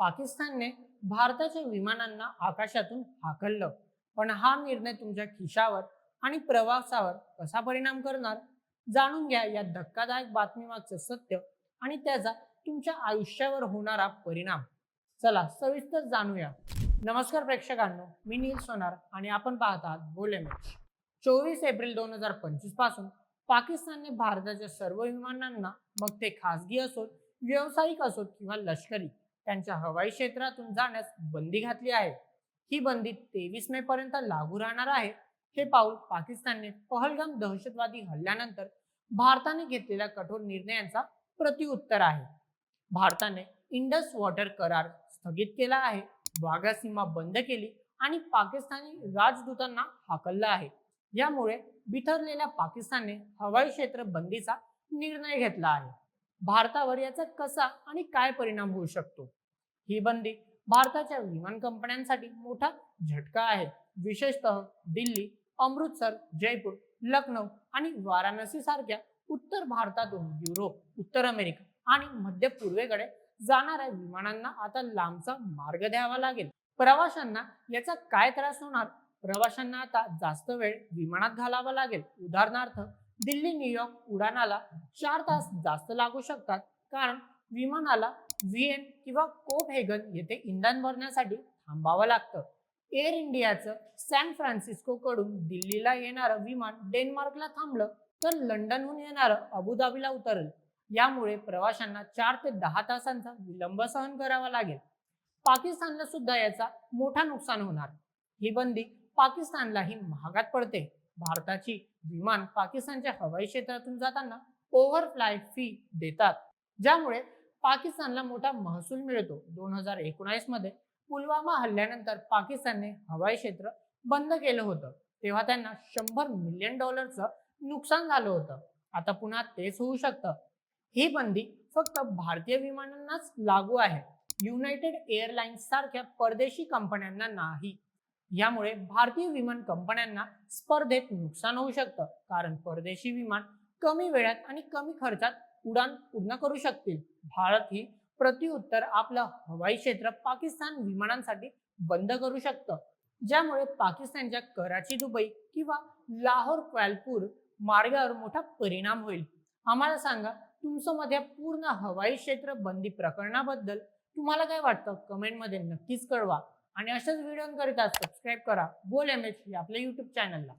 पाकिस्तानने भारताच्या विमानांना आकाशातून हाकललं. पण हा निर्णय तुमच्या खिशावर आणि प्रवासावर कसा परिणाम करणार? जाणून घ्या या धक्कादायक बातमीमागचं सत्य आणि त्याचा तुमच्या आयुष्यावर होणारा परिणाम. चला सविस्तर जाणूया. नमस्कार प्रेक्षकांनो मी नील सोनार आणि आपण पाहत आहात बोले मॅच. चोवीस एप्रिल दोन हजार पंचवीसपासून पाकिस्तानने भारताच्या सर्व विमानांना मग ते खासगी असोत व्यावसायिक असोत किंवा लष्करी त्यांच्या हवाई क्षेत्रातून जाण्यास बंदी घातली आहे. ही बंदी तेवीस मे पर्यंत लागू राहणार आहे. हे पाऊल पाकिस्तानने पहलगाम दहशतवादी हल्ल्यानंतर भारताने घेतलेल्या कठोर निर्णयांचा प्रतिउत्तर आहे. भारताने इंडस वॉटर करार स्थगित केला आहे. वाघा सीमा बंद केली आणि पाकिस्तानी राजदूतांना हाकललं आहे. यामुळे बिथरलेल्या पाकिस्तानने हवाई क्षेत्र बंदीचा निर्णय घेतला आहे. भारतावर याचा कसा आणि काय परिणाम होऊ शकतो? ही बंदी भारताच्या विमान कंपन्यांसाठी मोठा झटका आहे. विशेषतः दिल्ली अमृतसर जयपूर लखनौ आणि वाराणसी सारख्या उत्तर भारतातून युरोप उत्तर अमेरिका आणि मध्य पूर्वेकडे जाणाऱ्या विमानांना आता लांबचा मार्ग द्यावा लागेल. प्रवाशांना याचा काय त्रास होणार? प्रवाशांना आता जास्त वेळ विमानात घालावा लागेल. उदाहरणार्थ दिल्ली न्यूयॉर्क उडाणाला चार तास जास्त लागू शकतात. कारण विमानाला व्हीएन किंवा कोपहेगन येथे इंधन भरण्यासाठी थांबावं लागतं. एअर इंडियाचं सॅन फ्रान्सिस्को कडून दिल्लीला येणारं विमान डेन्मार्कला थांबलं तर लंडनहून येणारं अबुधाबीला उतरल. यामुळे प्रवाशांना चार ते दहा तासांचा विलंब सहन करावा लागेल. पाकिस्तानला सुद्धा याचा मोठा नुकसान होणार. ही बंदी पाकिस्तानलाही महागात पडते. भारताची विमान पाकिस्तानच्या हवाई क्षेत्रातून जाताना ओव्हरफ्लाय फी देतात. ज्यामुळे पाकिस्तानला मोठा महसूल मिळतो. दोन हजार एकोणावीसमध्ये पुलवामा हल्ल्यानंतर पाकिस्तानने हवाई क्षेत्र बंद केलं होतं. तेव्हा त्यांना शंभर मिलियन डॉलरचं नुकसान झालं होतं. आता पुन्हा तेच होऊ शकतं. ही बंदी फक्त भारतीय विमानांनाच लागू आहे. युनायटेड एअरलाइन्स सारख्या परदेशी कंपन्यांना नाही. यामुळे भारतीय विमान कंपन्यांना स्पर्धेत नुकसान होऊ शकतं. कारण परदेशी विमान कमी वेळात आणि कमी खर्चात उडान पूर्ण करू शकतील. भारत ही प्रत्युत्तर आपलं हवाई क्षेत्र पाकिस्तान विमानांसाठी बंद करू शकतं. ज्यामुळे पाकिस्तानच्या कराची दुबई किंवा लाहोर क्वालपूर मार्गावर मोठा परिणाम होईल. आम्हाला सांगा तुमचं मध्ये पूर्ण हवाई क्षेत्र बंदी प्रकरणाबद्दल तुम्हाला काय वाटतं? कमेंटमध्ये नक्कीच कळवा. आणि अशाच व्हिडिओंकरिता सबस्क्राईब करा. बोल एम एच आपल्या युट्यूब चॅनलला